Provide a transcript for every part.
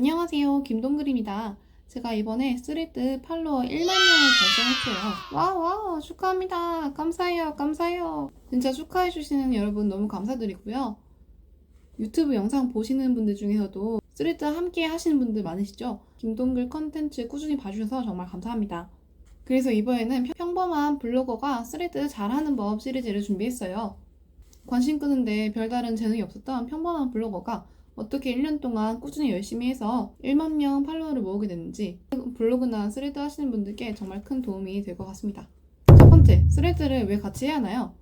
안녕하세요. 김동글입니다. 제가 이번에 스레드 팔로워 1만 명을 달성했어요. 와와 축하합니다. 감사해요. 감사해요. 진짜 축하해주시는 여러분 너무 감사드리고요. 유튜브 영상 보시는 분들 중에서도 스레드 함께 하시는 분들 많으시죠? 김동글 컨텐츠 꾸준히 봐주셔서 정말 감사합니다. 그래서 이번에는 평- 평범한 블로거가 스레드 잘하는 법 시리즈를 준비했어요. 관심 끄는데 별다른 재능이 없었던 평범한 블로거가 어떻게 1년 동안 꾸준히 열심히 해서 1만 명 팔로워를 모으게 됐는지 블로그나 스레드 하시는 분들께 정말 큰 도움이 될 것 같습니다. 첫 번째, 스레드를 왜 같이 해야 하나요?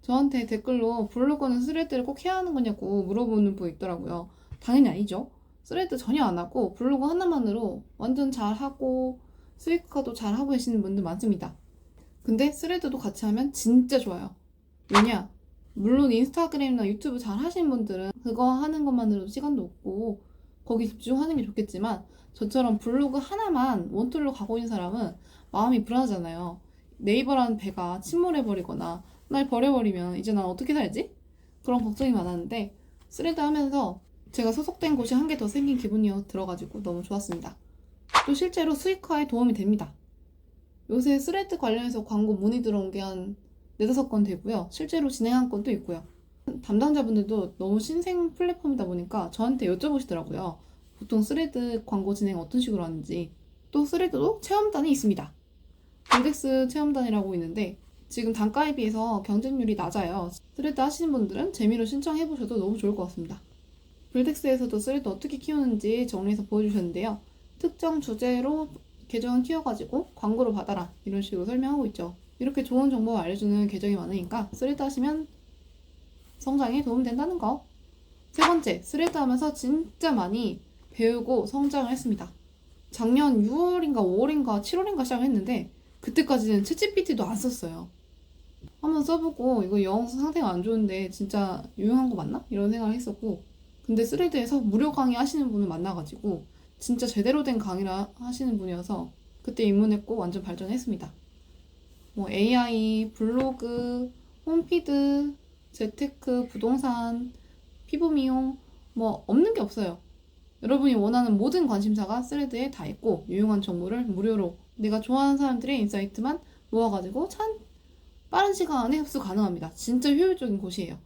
저한테 댓글로 블로그는 스레드를 꼭 해야 하는 거냐고 물어보는 분 있더라고요. 당연히 아니죠. 스레드 전혀 안 하고 블로그 하나만으로 완전 잘하고 수익화도 잘하고 계시는 분들 많습니다. 근데 스레드도 같이 하면 진짜 좋아요. 왜냐? 물론 인스타그램이나 유튜브 잘 하시는 분들은 그거 하는 것만으로도 시간도 없고 거기 집중하는 게 좋겠지만 저처럼 블로그 하나만 원툴로 가고 있는 사람은 마음이 불안하잖아요. 네이버라는 배가 침몰해버리거나 날 버려버리면 이제 난 어떻게 살지? 그런 걱정이 많았는데 스레드 하면서 제가 소속된 곳이 한 개 더 생긴 기분이 들어가지고 너무 좋았습니다. 또 실제로 수익화에 도움이 됩니다. 요새 스레드 관련해서 광고 문의 들어온 게 한 네다섯 건 되고요. 실제로 진행한 건도 있고요. 담당자분들도 너무 신생 플랫폼이다 보니까 저한테 여쭤보시더라고요. 보통 스레드 광고 진행 어떤 식으로 하는지. 또 스레드도 체험단이 있습니다. 블덱스 체험단이라고 있는데 지금 단가에 비해서 경쟁률이 낮아요. 스레드 하시는 분들은 재미로 신청해보셔도 너무 좋을 것 같습니다. 블덱스에서도 스레드 어떻게 키우는지 정리해서 보여주셨는데요. 특정 주제로 계정을 키워가지고 광고를 받아라 이런 식으로 설명하고 있죠. 이렇게 좋은 정보 알려주는 계정이 많으니까 스레드 하시면 성장에 도움된다는 거. 세 번째, 스레드 하면서 진짜 많이 배우고 성장을 했습니다. 작년 6월인가 5월인가 7월인가 시작했는데 그때까지는 챗GPT도 안 썼어요. 한번 써보고 이거 영어 상태가 안 좋은데 진짜 유용한 거 맞나? 이런 생각을 했었고 근데 스레드에서 무료 강의 하시는 분을 만나가지고 진짜 제대로 된 강의를 하- 하시는 분이어서 그때 입문했고 완전 발전했습니다. 뭐 AI, 블로그, 홈피드, 재테크, 부동산, 피부 미용 뭐 없는 게 없어요. 여러분이 원하는 모든 관심사가 스레드에 다 있고 유용한 정보를 무료로 내가 좋아하는 사람들의 인사이트만 모아가지고 참 빠른 시간 안에 흡수 가능합니다. 진짜 효율적인 곳이에요.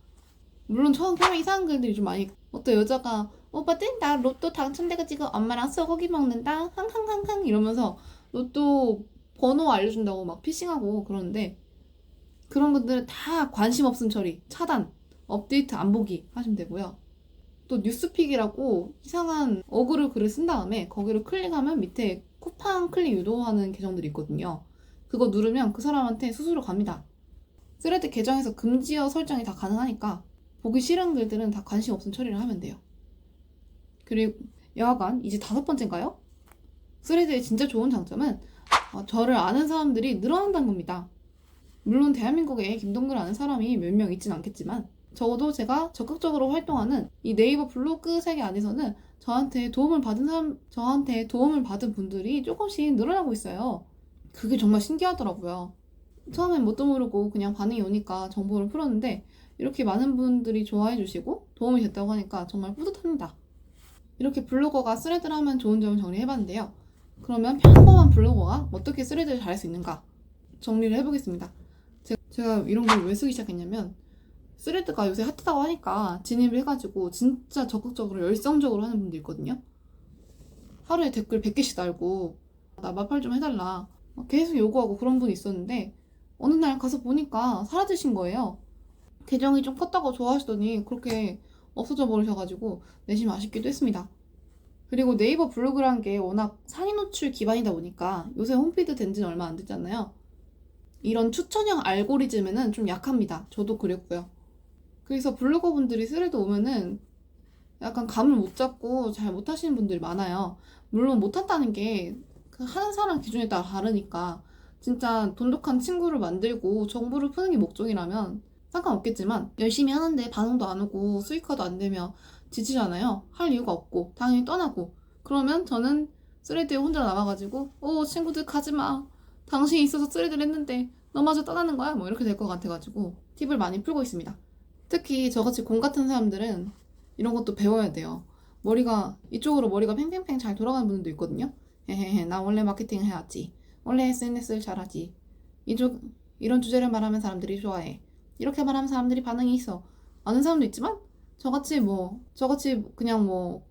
물론 처음 처음에 이상한 글들이 좀 많이 어떤 여자가 오빠 뜬다 로또 당첨돼가지고 엄마랑 소고기 먹는다 항항항항 이러면서 로또 번호 알려준다고 막 피싱하고 그러는데 그런 분들은 다 관심 없음 처리 차단 업데이트 안 보기 하시면 되고요. 또 뉴스픽이라고 이상한 어그로 글을 쓴 다음에 거기로 클릭하면 밑에 쿠팡 클릭 유도하는 계정들이 있거든요. 그거 누르면 그 사람한테 수수료 갑니다. 스레드 계정에서 금지어 설정이 다 가능하니까 보기 싫은 글들은 다 관심 없음 처리를 하면 돼요. 그리고 여하간 이제 다섯 번째인가요? 스레드의 진짜 좋은 장점은 어, 저를 아는 사람들이 늘어난다는 겁니다. 물론 대한민국에 김동글 아는 사람이 몇 명 있진 않겠지만 적어도 제가 적극적으로 활동하는 이 네이버 블로그 세계 안에서는 저한테 도움을 받은 사람, 저한테 도움을 받은 분들이 조금씩 늘어나고 있어요. 그게 정말 신기하더라고요. 처음엔 뭣도 모르고 그냥 반응이 오니까 정보를 풀었는데 이렇게 많은 분들이 좋아해 주시고 도움이 됐다고 하니까 정말 뿌듯합니다. 이렇게 블로거가 스레드를 하면 좋은 점을 정리해봤는데요. 그러면 평범한 블로거가 어떻게 스레드를 잘할 수 있는가 정리를 해보겠습니다. 제- 제가 이런 걸 왜 쓰기 시작했냐면 스레드가 요새 핫하다고 하니까 진입을 해가지고 진짜 적극적으로 열성적으로 하는 분들 있거든요. 하루에 댓글 100개씩 달고 나 마팔 좀 해달라 막 계속 요구하고 그런 분이 있었는데 어느 날 가서 보니까 사라지신 거예요. 계정이 좀 컸다고 좋아하시더니 그렇게 없어져 버리셔가지고 내심 아쉽기도 했습니다. 그리고 네이버 블로그란 게 워낙 상위 노출 기반이다 보니까 요새 홈피드 된 지는 얼마 안 됐잖아요. 이런 추천형 알고리즘에는 좀 약합니다. 저도 그랬고요. 그래서 블로거 분들이 스레드 오면은 약간 감을 못 잡고 잘 못하시는 분들이 많아요. 물론 못한다는 게그 하는 사람 기준에 따라 다르니까 진짜 돈독한 친구를 만들고 정보를 푸는 게 목적이라면 상관없겠지만 열심히 하는데 반응도 안 오고 수익화도 안 되면 지치잖아요. 할 이유가 없고 당연히 떠나고 그러면 저는 스레드에 혼자 남아가지고 오 친구들 가지마 당신이 있어서 스레드를 했는데 너마저 떠나는 거야 뭐 이렇게 될 것 같아가지고 팁을 많이 풀고 있습니다. 특히 저같이 공 같은 사람들은 이런 것도 배워야 돼요. 머리가 이쪽으로 머리가 팽팽팽 잘 돌아가는 분들도 있거든요. 헤헤헤 나 원래 마케팅 해왔지. 원래 SNS를 잘하지. 이쪽 이런 주제를 말하면 사람들이 좋아해. 이렇게 말하면 사람들이 반응이 있어. 아는 사람도 있지만 저같이 뭐 저같이 그냥 뭐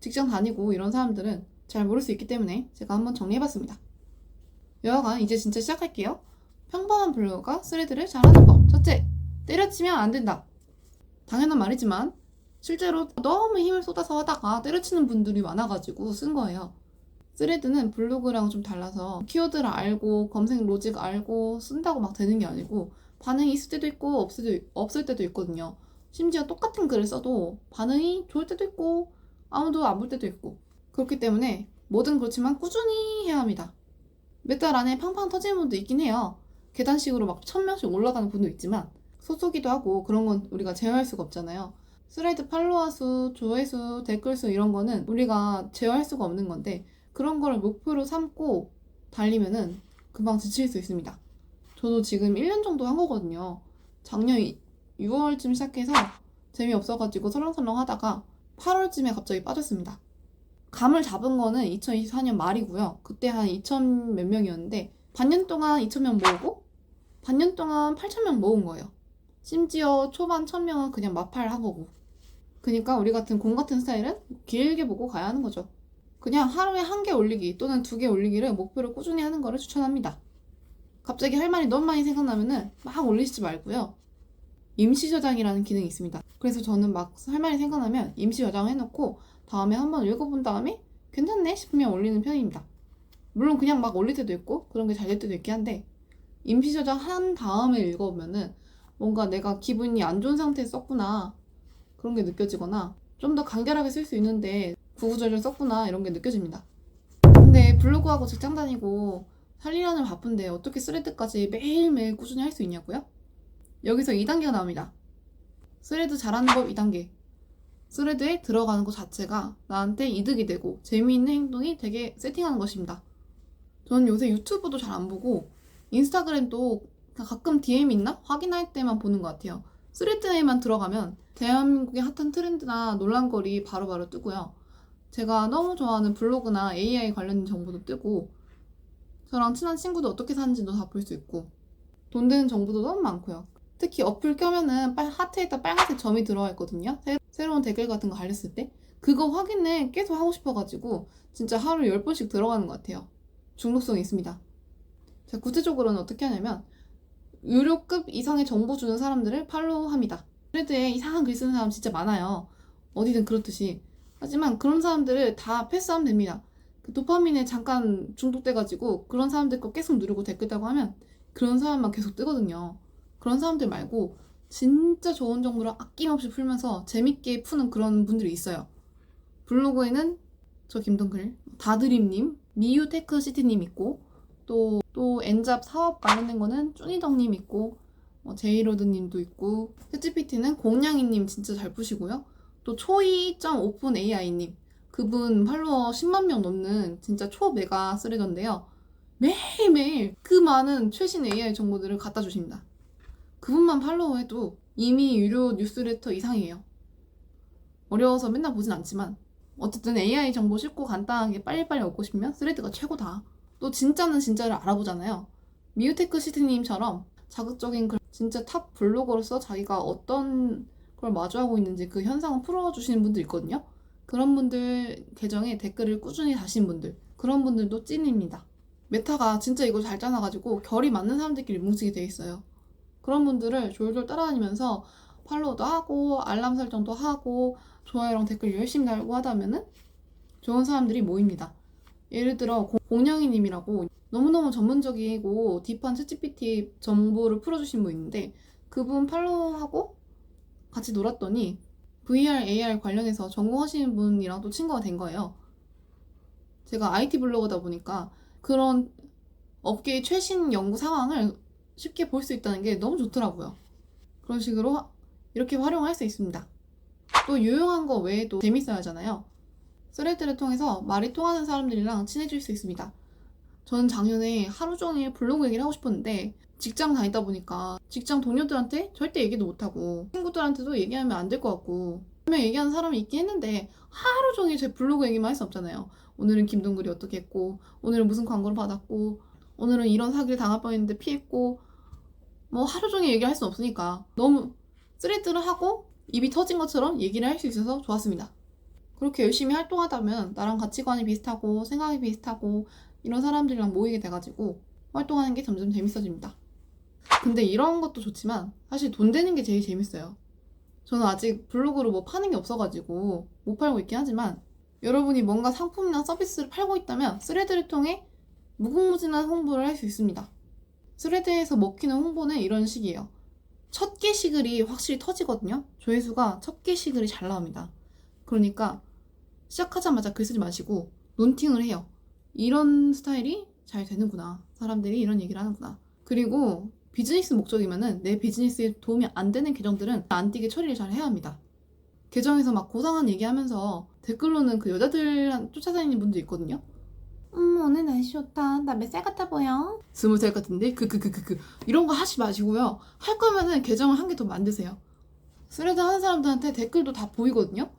직장 다니고 이런 사람들은 잘 모를 수 있기 때문에 제가 한번 정리해봤습니다. 여하간 이제 진짜 시작할게요. 평범한 블로거가 스레드를 잘하는 법. 첫째, 때려치면 안 된다. 당연한 말이지만 실제로 너무 힘을 쏟아서 하다가 때려치는 분들이 많아가지고 쓴 거예요. 스레드는 블로그랑 좀 달라서 키워드를 알고 검색 로직 알고 쓴다고 막 되는 게 아니고 반응이 있을 때도 있고 없을 때도, 없을 때도 있거든요. 심지어 똑같은 글을 써도 반응이 좋을 때도 있고 아무도 안 볼 때도 있고 그렇기 때문에 뭐든 그렇지만 꾸준히 해야 합니다. 몇 달 안에 팡팡 터지는 분도 있긴 해요. 계단식으로 막 천명씩 올라가는 분도 있지만 소소기도 하고 그런 건 우리가 제어할 수가 없잖아요. 스레드 팔로워 수, 조회수, 댓글 수 이런 거는 우리가 제어할 수가 없는 건데 그런 거를 목표로 삼고 달리면은 금방 지칠 수 있습니다. 저도 지금 1년 정도 한 거거든요. 작년 6월쯤 시작해서 재미없어가지고 설렁설렁 하다가 8월쯤에 갑자기 빠졌습니다. 감을 잡은 거는 2024년 말이고요. 그때 한 2천 몇 명이었는데 반년 동안 2천 명 모으고 반년 동안 8천 명 모은 거예요. 심지어 초반 1000명은 그냥 마팔 한 거고. 그러니까 우리 같은 공 같은 스타일은 길게 보고 가야 하는 거죠. 그냥 하루에 한 개 올리기 또는 두 개 올리기를 목표로 꾸준히 하는 거를 추천합니다. 갑자기 할 말이 너무 많이 생각나면은 막 올리시지 말고요. 임시 저장이라는 기능이 있습니다. 그래서 저는 막 할 말이 생각나면 임시 저장 해놓고 다음에 한번 읽어본 다음에 괜찮네 싶으면 올리는 편입니다. 물론 그냥 막 올릴 때도 있고 그런 게 잘 될 때도 있긴 한데 임시 저장 한 다음에 읽어보면은 뭔가 내가 기분이 안 좋은 상태에 썼구나 그런 게 느껴지거나 좀 더 간결하게 쓸 수 있는데 구구절절 썼구나 이런 게 느껴집니다. 근데 블로그하고 직장 다니고 살리려면 바쁜데 어떻게 스레드까지 매일매일 꾸준히 할 수 있냐고요? 여기서 2단계가 나옵니다. 스레드 잘하는 법 2단계. 스레드에 들어가는 것 자체가 나한테 이득이 되고 재미있는 행동이 되게 세팅하는 것입니다. 저는 요새 유튜브도 잘 안 보고 인스타그램도 가끔 DM 있나? 확인할 때만 보는 것 같아요. 스레드에만 들어가면 대한민국의 핫한 트렌드나 논란거리 바로바로 뜨고요. 제가 너무 좋아하는 블로그나 AI 관련 정보도 뜨고 저랑 친한 친구도 어떻게 사는지도 다 볼 수 있고 돈 되는 정보도 너무 많고요. 특히 어플 켜면은 빨, 하트에다 빨간색 점이 들어와 있거든요. 새, 새로운 댓글 같은 거 갈렸을 때 그거 확인을 계속 하고 싶어가지고 진짜 하루 10번씩 들어가는 것 같아요. 중독성이 있습니다. 자, 구체적으로는 어떻게 하냐면 유료급 이상의 정보 주는 사람들을 팔로우합니다. 트레드에 이상한 글 쓰는 사람 진짜 많아요. 어디든 그렇듯이. 하지만 그런 사람들을 다 패스하면 됩니다. 그 도파민에 잠깐 중독돼가지고 그런 사람들 거 계속 누르고 댓글 다고 하면 그런 사람만 계속 뜨거든요. 그런 사람들 말고 진짜 좋은 정보를 아낌없이 풀면서 재밌게 푸는 그런 분들이 있어요. 블로그에는 저 김동글, 다드림님, 미유테크시티님 있고 또, 또 엔잡 사업 관련된 거는 쭈니덕님 있고 뭐 제이로드님도 있고 챗GPT는 공냥이님 진짜 잘 푸시고요. 또 초이.오픈 AI님 그분 팔로워 10만 명 넘는 진짜 초메가 쓰레던데요. 매일매일 그 많은 최신 AI 정보들을 갖다 주십니다. 그분만 팔로우해도 이미 유료 뉴스레터 이상이에요. 어려워서 맨날 보진 않지만 어쨌든 AI 정보 쉽고 간단하게 빨리빨리 얻고 싶으면 스레드가 최고다. 또 진짜는 진짜를 알아보잖아요. 미우테크 시트님처럼 자극적인 글, 진짜 탑 블로거로서 자기가 어떤 걸 마주하고 있는지 그 현상을 풀어주시는 분들 있거든요. 그런 분들 계정에 댓글을 꾸준히 다신 분들, 그런 분들도 찐입니다. 메타가 진짜 이걸 잘 짜놔가지고 결이 맞는 사람들끼리 뭉치게 돼 있어요. 그런 분들을 졸졸 따라다니면서 팔로우도 하고 알람 설정도 하고 좋아요랑 댓글 열심히 달고 하다면은 좋은 사람들이 모입니다. 예를 들어 공- 공냥이님이라고 너무너무 전문적이고 딥한 챗GPT 정보를 풀어주신 분 있는데 그분 팔로우하고 같이 놀았더니 VR, AR 관련해서 전공하시는 분이랑 또 친구가 된 거예요. 제가 IT 블로거다 보니까 그런 업계의 최신 연구 상황을 쉽게 볼 수 있다는 게 너무 좋더라고요. 그런 식으로 하- 이렇게 활용할 수 있습니다. 또 유용한 거 외에도 재밌어야 하잖아요. 스레드를 통해서 말이 통하는 사람들이랑 친해질 수 있습니다. 저는 작년에 하루 종일 블로그 얘기를 하고 싶었는데 직장 다니다 보니까 직장 동료들한테 절대 얘기도 못하고 친구들한테도 얘기하면 안 될 것 같고 한 분명 얘기하는 사람이 있긴 했는데 하루 종일 제 블로그 얘기만 할 수 없잖아요. 오늘은 김동글이 어떻게 했고 오늘은 무슨 광고를 받았고 오늘은 이런 사기를 당할 뻔했는데 피했고 뭐 하루 종일 얘기할 수 없으니까 너무 쓰레기를 하고 입이 터진 것처럼 얘기를 할 수 있어서 좋았습니다. 그렇게 열심히 활동하다면 나랑 가치관이 비슷하고 생각이 비슷하고 이런 사람들이랑 모이게 돼가지고 활동하는 게 점점 재밌어집니다. 근데 이런 것도 좋지만 사실 돈 되는 게 제일 재밌어요. 저는 아직 블로그로 뭐 파는 게 없어가지고 못 팔고 있긴 하지만 여러분이 뭔가 상품이나 서비스를 팔고 있다면 스레드를 통해 무궁무진한 홍보를 할 수 있습니다. 스레드에서 먹히는 홍보는 이런 식이에요. 첫 게시글이 확실히 터지거든요. 조회수가 첫 게시글이 잘 나옵니다. 그러니까 시작하자마자 글 쓰지 마시고 논팅을 해요. 이런 스타일이 잘 되는구나. 사람들이 이런 얘기를 하는구나. 그리고 비즈니스 목적이면은 내 비즈니스에 도움이 안 되는 계정들은 안 띄게 처리를 잘 해야 합니다. 계정에서 막 고상한 얘기하면서 댓글로는 그 여자들 쫓아다니는 분도 있거든요. 음 오늘 날씨 좋다. 나 몇 살 같아 보여? 스무 살 같은데 그 그 그 그 그 이런 거 하지 마시고요. 할 거면은 계정을 한 개 더 만드세요. 스레드 하는 사람들한테 댓글도 다 보이거든요.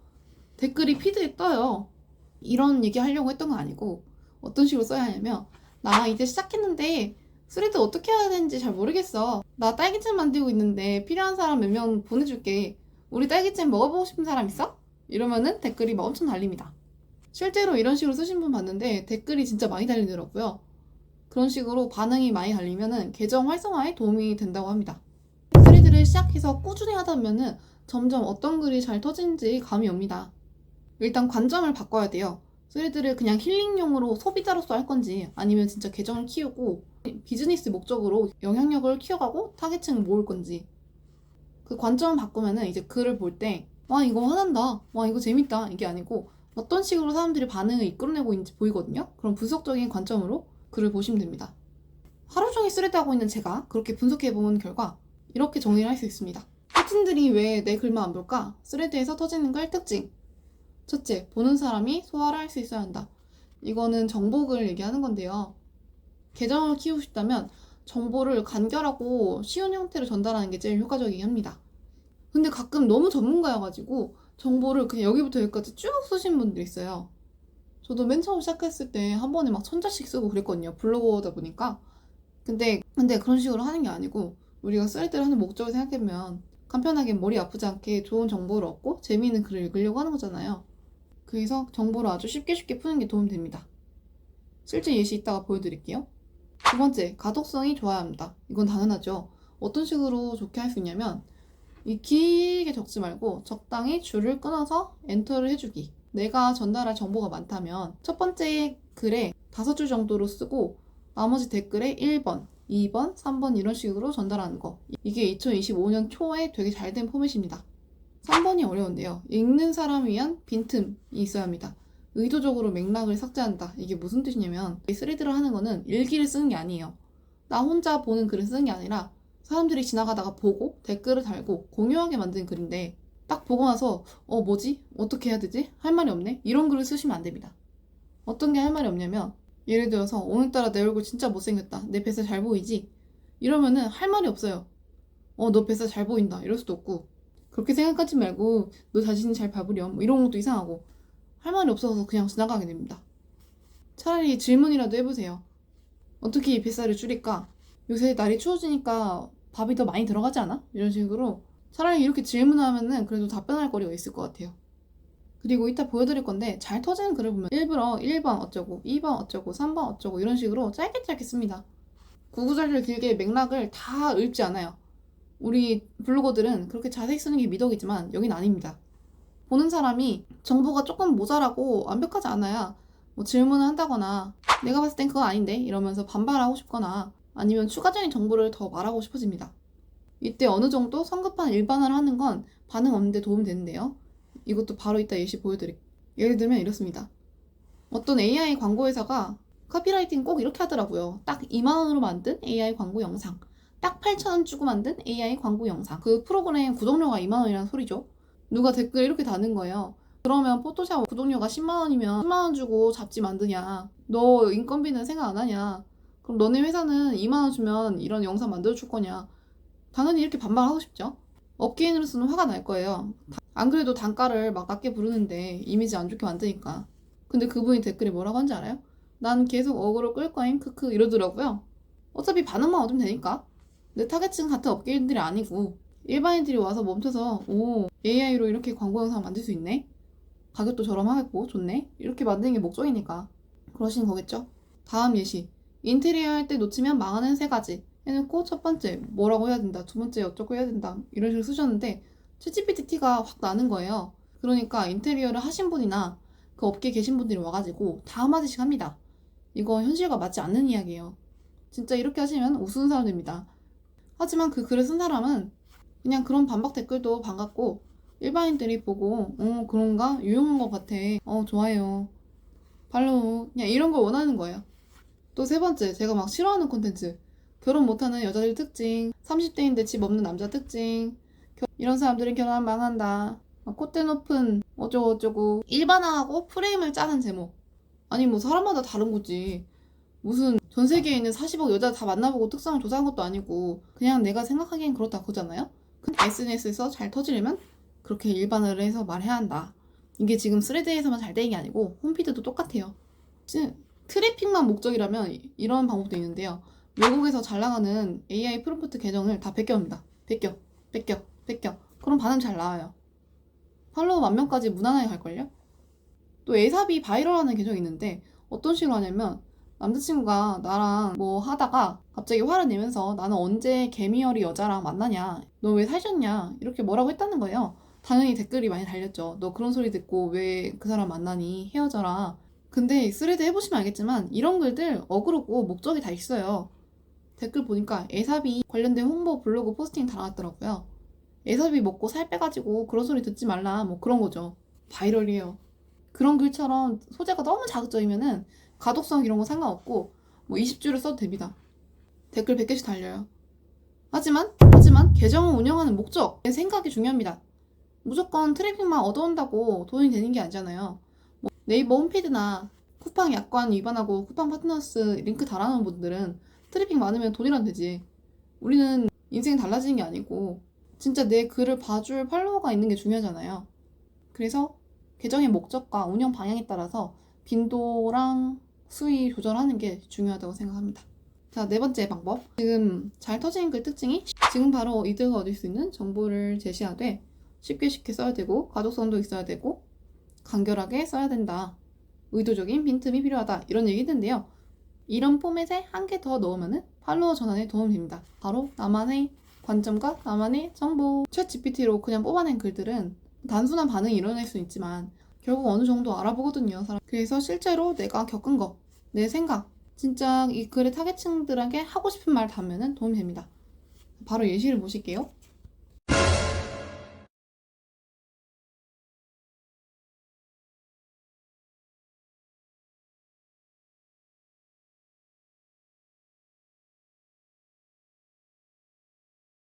댓글이 피드에 떠요. 이런 얘기 하려고 했던 건 아니고 어떤 식으로 써야 하냐면 나 이제 시작했는데 스레드 어떻게 해야 되는지 잘 모르겠어. 나 딸기잼 만들고 있는데 필요한 사람 몇 명 보내줄게. 우리 딸기잼 먹어보고 싶은 사람 있어? 이러면은 댓글이 막 엄청 달립니다. 실제로 이런 식으로 쓰신 분 봤는데 댓글이 진짜 많이 달리더라고요. 그런 식으로 반응이 많이 달리면은 계정 활성화에 도움이 된다고 합니다. 스레드를 시작해서 꾸준히 하다 보면은 점점 어떤 글이 잘 터지는지 감이 옵니다. 일단 관점을 바꿔야 돼요. 스레드를 그냥 힐링용으로 소비자로서 할 건지 아니면 진짜 계정을 키우고 비즈니스 목적으로 영향력을 키워가고 타겟층을 모을 건지 그 관점을 바꾸면은 이제 글을 볼 때 와 이거 화난다 와 이거 재밌다 이게 아니고 어떤 식으로 사람들이 반응을 이끌어내고 있는지 보이거든요 그럼 분석적인 관점으로 글을 보시면 됩니다 하루 종일 스레드 하고 있는 제가 그렇게 분석해 본 결과 이렇게 정리를 할 수 있습니다 하틴들이 왜 내 글만 안 볼까? 스레드에서 터지는 걸 특징 첫째, 보는 사람이 소화를 할 수 있어야 한다. 이거는 정보글 얘기하는 건데요. 계정을 키우고 싶다면 정보를 간결하고 쉬운 형태로 전달하는 게 제일 효과적이긴 합니다. 근데 가끔 너무 전문가여가지고 정보를 그냥 여기부터 여기까지 쭉 쓰신 분들이 있어요. 저도 맨 처음 시작했을 때 한 번에 막 천자씩 쓰고 그랬거든요. 블로거다 보니까. 근데, 근데 그런 식으로 하는 게 아니고 우리가 쓸 때를 하는 목적을 생각해보면 간편하게 머리 아프지 않게 좋은 정보를 얻고 재미있는 글을 읽으려고 하는 거잖아요. 그래서 정보를 아주 쉽게 쉽게 푸는 게 도움이 됩니다. 실제 예시 이따가 보여드릴게요. 두 번째, 가독성이 좋아야 합니다. 이건 당연하죠. 어떤 식으로 좋게 할 수 있냐면 이 길게 적지 말고 적당히 줄을 끊어서 엔터를 해주기. 내가 전달할 정보가 많다면 첫 번째 글에 다섯 줄 정도로 쓰고 나머지 댓글에 1번, 2번, 3번 이런 식으로 전달하는 거. 이게 2025년 초에 되게 잘 된 포맷입니다. 3번이 어려운데요. 읽는 사람을 위한 빈틈이 있어야 합니다. 의도적으로 맥락을 삭제한다. 이게 무슨 뜻이냐면 이 스레드를 하는 거는 일기를 쓰는 게 아니에요. 나 혼자 보는 글을 쓰는 게 아니라 사람들이 지나가다가 보고 댓글을 달고 공유하게 만든 글인데 딱 보고 나서 어 뭐지? 어떻게 해야 되지? 할 말이 없네? 이런 글을 쓰시면 안 됩니다. 어떤 게 할 말이 없냐면 예를 들어서 오늘따라 내 얼굴 진짜 못생겼다. 내 뱃살 잘 보이지? 이러면은 할 말이 없어요. 어 너 뱃살 잘 보인다. 이럴 수도 없고 그렇게 생각하지 말고 너 자신이 잘 봐보렴 뭐 이런 것도 이상하고 할 말이 없어서 그냥 지나가게 됩니다. 차라리 질문이라도 해보세요. 어떻게 이 뱃살을 줄일까? 요새 날이 추워지니까 밥이 더 많이 들어가지 않아? 이런 식으로 차라리 이렇게 질문하면은 그래도 답변할 거리가 있을 것 같아요. 그리고 이따 보여드릴 건데 잘 터지는 글을 보면 일부러 1번 어쩌고 2번 어쩌고 3번 어쩌고 이런 식으로 짧게 짧게 씁니다. 구구절절 길게 맥락을 다 읊지 않아요. 우리 블로거들은 그렇게 자세히 쓰는 게 미덕이지만 여긴 아닙니다. 보는 사람이 정보가 조금 모자라고 완벽하지 않아야 뭐 질문을 한다거나 내가 봤을 땐 그거 아닌데 이러면서 반발하고 싶거나 아니면 추가적인 정보를 더 말하고 싶어집니다. 이때 어느 정도 성급한 일반화를 하는 건 반응 없는데 도움이 되는데요. 이것도 바로 이따 예시 보여드릴게요. 예를 들면 이렇습니다. 어떤 AI 광고 회사가 카피라이팅 꼭 이렇게 하더라고요. 딱 2만원으로 만든 AI 광고 영상. 딱 8,000원 주고 만든 AI 광고 영상. 그 프로그램 구독료가 2만원이라는 소리죠. 누가 댓글 이렇게 다는 거예요. 그러면 포토샵 구독료가 10만원이면 10만원 주고 잡지 만드냐. 너 인건비는 생각 안 하냐. 그럼 너네 회사는 2만원 주면 이런 영상 만들어 줄 거냐. 당연히 이렇게 반발하고 싶죠. 업계인으로서는 화가 날 거예요. 안 그래도 단가를 막 낮게 부르는데 이미지 안 좋게 만드니까. 근데 그분이 댓글에 뭐라고 한지 알아요? 난 계속 어그로 끌 거임 크크 이러더라고요. 어차피 반응만 얻으면 되니까. 내 타겟층 같은 업계인들이 아니고 일반인들이 와서 멈춰서 오 AI로 이렇게 광고 영상 만들 수 있네? 가격도 저렴하겠고 좋네? 이렇게 만드는 게 목적이니까 그러신 거겠죠? 다음 예시 인테리어 할 때 놓치면 망하는 세 가지. 해놓고 첫 번째 뭐라고 해야 된다 두 번째 어쩌고 해야 된다 이런 식으로 쓰셨는데 챗GPT 티가 확 나는 거예요. 그러니까 인테리어를 하신 분이나 그 업계에 계신 분들이 와가지고 다 한마디씩 합니다. 이거 현실과 맞지 않는 이야기예요. 진짜 이렇게 하시면 우스운 사람 됩니다. 하지만 그 글을 쓴 사람은 그냥 그런 반박 댓글도 반갑고 일반인들이 보고 어 그런가? 유용한 것 같아. 어 좋아요. 팔로우. 그냥 이런 걸 원하는 거예요 또 세 번째 제가 막 싫어하는 콘텐츠. 결혼 못하는 여자들 특징 30대인데 집 없는 남자 특징 겨- 이런 사람들은 결혼하면 망한다. 막 콧대 높은 어쩌고 어쩌고 일반화하고 프레임을 짜는 제목. 아니 뭐 사람마다 다른 거지. 무슨 전 세계에 있는 40억 여자 다 만나보고 특성을 조사한 것도 아니고 그냥 내가 생각하기엔 그렇다 그거잖아요? 근데 SNS에서 잘 터지려면 그렇게 일반화를 해서 말해야 한다. 이게 지금 스레드에서만 잘 되는 게 아니고 홈피드도 똑같아요. 지- 트래픽만 목적이라면 이- 이런 방법도 있는데요. 외국에서 잘 나가는 AI 프롬프트 계정을 다 베껴옵니다. 베껴 베껴 베껴. 그럼 반응 잘 나와요. 팔로워 만 명까지 무난하게 갈걸요? 또 에삽이 바이럴하는 계정이 있는데 어떤 식으로 하냐면 남자친구가 나랑 뭐 하다가 갑자기 화를 내면서 나는 언제 개미열이 여자랑 만나냐 너 왜 사귀었냐 이렇게 뭐라고 했다는 거예요. 당연히 댓글이 많이 달렸죠. 너 그런 소리 듣고 왜 그 사람 만나니? 헤어져라 근데 스레드 해보시면 알겠지만 이런 글들 어그로고 목적이 다 있어요 댓글 보니까 에삽이 관련된 홍보 블로그 포스팅 다 나왔더라고요 에삽이 먹고 살 빼가지고 그런 소리 듣지 말라 뭐 그런 거죠 바이럴이에요 그런 글처럼 소재가 너무 자극적이면은 가독성 이런 거 상관없고 뭐 20줄을 써도 됩니다. 댓글 100개씩 달려요. 하지만 하지만 계정을 운영하는 목적, 내 생각이 중요합니다. 무조건 트래픽만 얻어온다고 돈이 되는 게 아니잖아요. 뭐 네이버 홈피드나 쿠팡 약관 위반하고 쿠팡 파트너스 링크 달아놓은 분들은 트래픽 많으면 돈이란 되지. 우리는 인생 달라지는 게 아니고 진짜 내 글을 봐줄 팔로워가 있는 게 중요하잖아요. 그래서 계정의 목적과 운영 방향에 따라서 빈도랑 수위 조절하는 게 중요하다고 생각합니다. 자, 네 번째 방법. 지금 잘 터지는 글 특징이 지금 바로 이득을 얻을 수 있는 정보를 제시하되 쉽게 쉽게 써야 되고 가독성도 있어야 되고 간결하게 써야 된다. 의도적인 빈틈이 필요하다. 이런 얘기인데요. 이런 포맷에 한 개 더 넣으면 팔로워 전환에 도움이 됩니다. 바로 나만의 관점과 나만의 정보. 챗 GPT로 그냥 뽑아낸 글들은 단순한 반응이 일어날 수 있지만 결국 어느 정도 알아보거든요. 사람. 그래서 실제로 내가 겪은 거, 내 생각, 진짜 이 글의 타겟층들에게 하고 싶은 말 담으면 도움이 됩니다. 바로 예시를 보실게요.